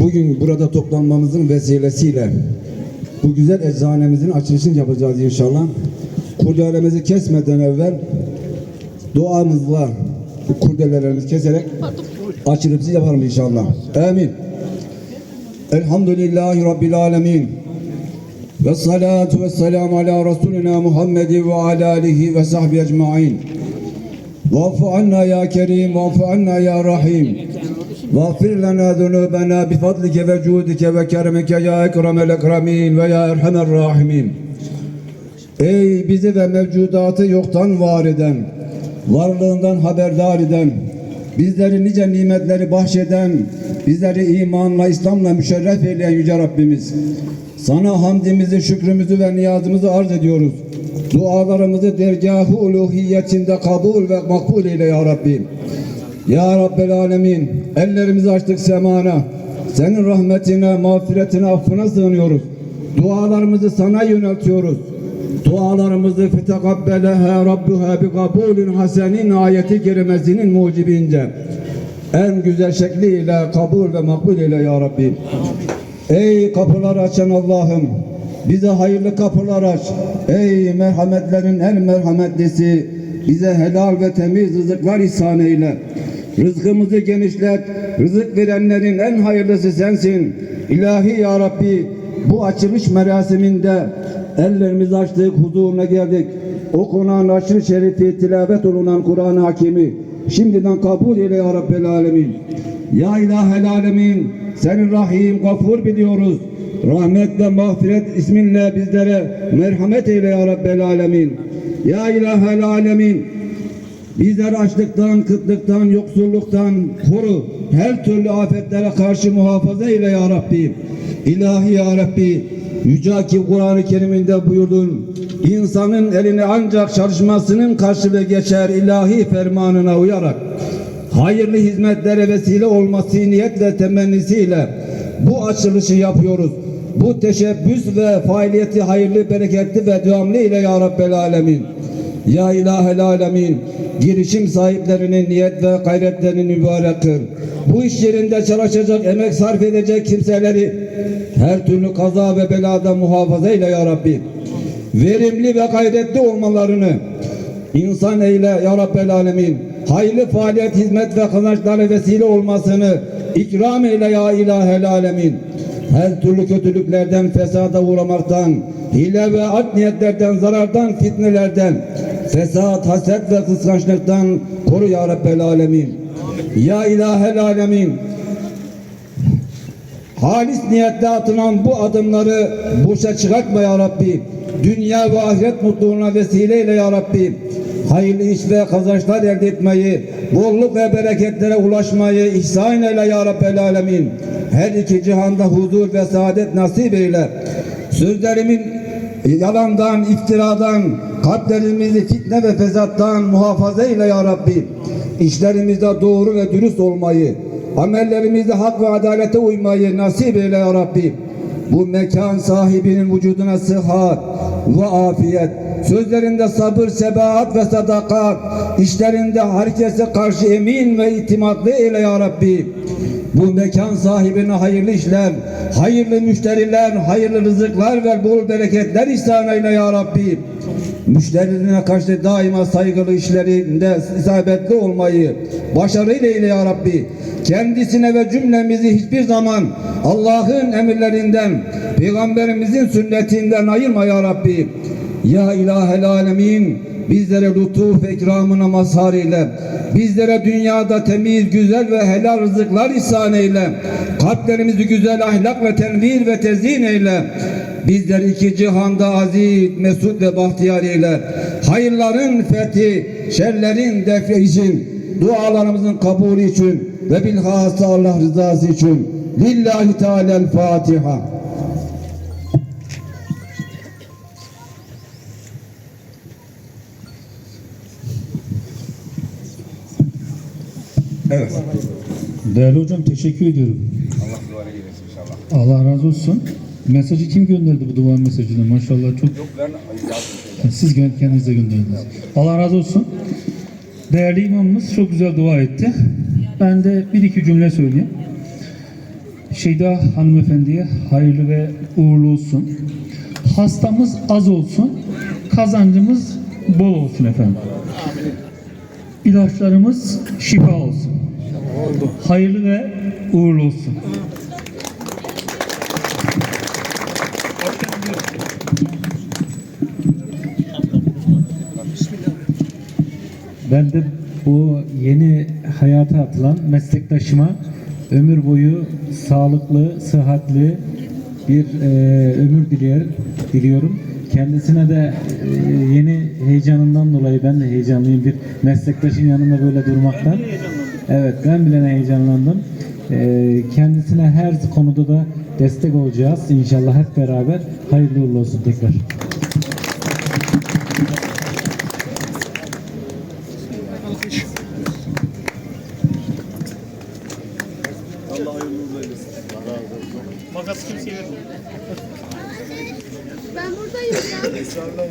Bugün burada toplanmamızın vesilesiyle bu güzel eczanemizin açılışını yapacağız inşallah. Kurdelemizi kesmeden evvel duamızla bu kurdelelerimizi keserek açılışımızı yapalım inşallah. Amin. Elhamdülillahi Rabbil Alemin. Ve salatu ve selamu ala Resulina Muhammed ve ala alihi ve sahbihi ecma'in. Vafu anna ya Kerim, vafu anna ya Rahim. واغفر لنا ذنوبنا بفضلك وجودك وكرمك ya ekrem el ekremin ve ya erhamer rahimin. Ey bizi ve mevcudatı yoktan var eden, varlığından haberdar eden, bizleri nice nimetleri bahşeden, bizleri imanla, İslam'la müşerref eyleyen Yüce Rabbimiz. Sana hamdimizi, şükrümüzü ve niyazımızı arz ediyoruz. Dualarımızı dergâh-ı uluhiyetinde kabul ve makbul eyle ya Rabbi. Ya Rabbel Alemin, ellerimizi açtık semana. Senin rahmetine, mağfiretine, affına sığınıyoruz. Dualarımızı sana yöneltiyoruz. Dualarımızı fetekabbeleha rabbuha bi kabulün hasenin ayeti kerimesinin mucibince en güzel şekliyle kabul ve makbul eyle ya Rabbi. Ey kapılar açan Allah'ım bize hayırlı kapılar aç. Ey merhametlerin en merhametlisi bize helal ve temiz rızıklar ihsan eyle. Rızkımızı genişlet. Rızık verenlerin en hayırlısı sensin. İlahi ya Rabbi bu açılış merasiminde ellerimizi açtık, huzuruna geldik. Okunan aşırı şerifi, tilavet olunan Kur'an-ı Hakimi şimdiden kabul eyle ya Rabbel Alemin. Ya ilahel alemin senin rahim, gafur biliyoruz. Rahmet ve mağfiret isminle bizlere merhamet eyle ya Rabbel alemin. Ya ilahel alemin Bizleri açlıktan, kıtlıktan, yoksulluktan koru. Her türlü afetlere karşı muhafaza eyle ya Rabbi. İlahi ya Rabbi. Yüce Hakim Kur'an-ı Kerim'inde buyurdun. İnsanın eline ancak çalışmasının karşılığı geçer ilahi fermanına uyarak. Hayırlı hizmetlere vesile olması niyetle temennisiyle bu açılışı yapıyoruz. Bu teşebbüs ve faaliyeti hayırlı, bereketli ve devamlı ile ya Rabbel Alemin. Ya ilahel alemin girişim sahiplerinin niyet ve gayretlerini mübarek kıl. Bu iş yerinde çalışacak, emek sarf edecek kimseleri her türlü kaza ve beladan muhafaza eyle ya Rabbi. Verimli ve gayretli olmalarını insan eyle ya Rabbel alemin. Hayırlı faaliyet, hizmet ve kazançlara vesile olmasını ikram eyle ya ilahel alemin. Her türlü kötülüklerden, fesada uğramaktan, hile ve art niyetlerden, zarardan, fitnelerden, fesat, haset ve kıskançlıktan koru ya Rabbel alemin. Ya ilahel alemin. Halis niyetle atılan bu adımları boşa çıkartma ya Rabbi. Dünya ve ahiret mutluluğuna vesileyle ya Rabbi. Hayırlı iş ve kazançlar elde etmeyi, bolluk ve bereketlere ulaşmayı ihsan eyle ya Rabbel alemin. Her iki cihanda huzur ve saadet nasip eyle. Sözlerimin yalandan, iftiradan, kalplerimizi fitne ve fesattan muhafaza eyle ya Rabbi. İşlerimizde doğru ve dürüst olmayı, amellerimizde hak ve adalete uymayı nasip eyle ya Rabbi. Bu mekan sahibinin vücuduna sıhhat ve afiyet, sözlerinde sabır, sebahat ve sadakat, işlerinde herkese karşı emin ve itimatlı eyle ya Rabbi. Bu mekan sahibine hayırlı işler, hayırlı müşteriler, hayırlı rızıklar ver, bol bereketler ihsan eyle ya Rabbi. Müşterilerine karşı daima saygılı işlerinde isabetli olmayı başarıyla eyle ya Rabbi. Kendisine ve cümlemizi hiçbir zaman Allah'ın emirlerinden, Peygamberimizin sünnetinden ayırma ya Rabbi. Ya ilahel alemin bizlere lütuf ve ikramına mazhar eyle. Bizlere dünyada temiz, güzel ve helal rızıklar ihsan eyle. Kalplerimizi güzel ahlak ve tenvir ve tezyin eyle. Bizleri iki cihanda aziz, mesut ve bahtiyar eyle. Hayırların fethi, şerlerin defi için, dualarımızın kabulü için ve bilhassa Allah rızası için. Lillahi Teala'l-Fatiha. Evet. Değerli hocam teşekkür ediyorum. Allah duvara gelirsin inşallah. Allah razı olsun. Mesajı kim gönderdi bu dua mesajını? Maşallah çok Yok ben yazdım siz kendinize gönderdiniz. Allah razı olsun. Değerli imamımız çok güzel dua etti. Ben de bir iki cümle söyleyeyim. Şeyda hanımefendiye hayırlı ve uğurlu olsun. Hastamız az olsun, kazancımız bol olsun efendim. İlaçlarımız şifa olsun. Hayırlı ve uğurlu olsun. Ben de bu yeni hayata atılan meslektaşıma ömür boyu sağlıklı, sıhhatli bir e, ömür diliyorum. diliyorum. Kendisine de e, yeni heyecanından dolayı ben de heyecanlıyım bir meslektaşın yanında böyle durmaktan. Evet ben bile heyecanlandım. E, kendisine her konuda da destek olacağız inşallah hep beraber. Hayırlı uğurlu olsun tekrar. Ben buradayım ya.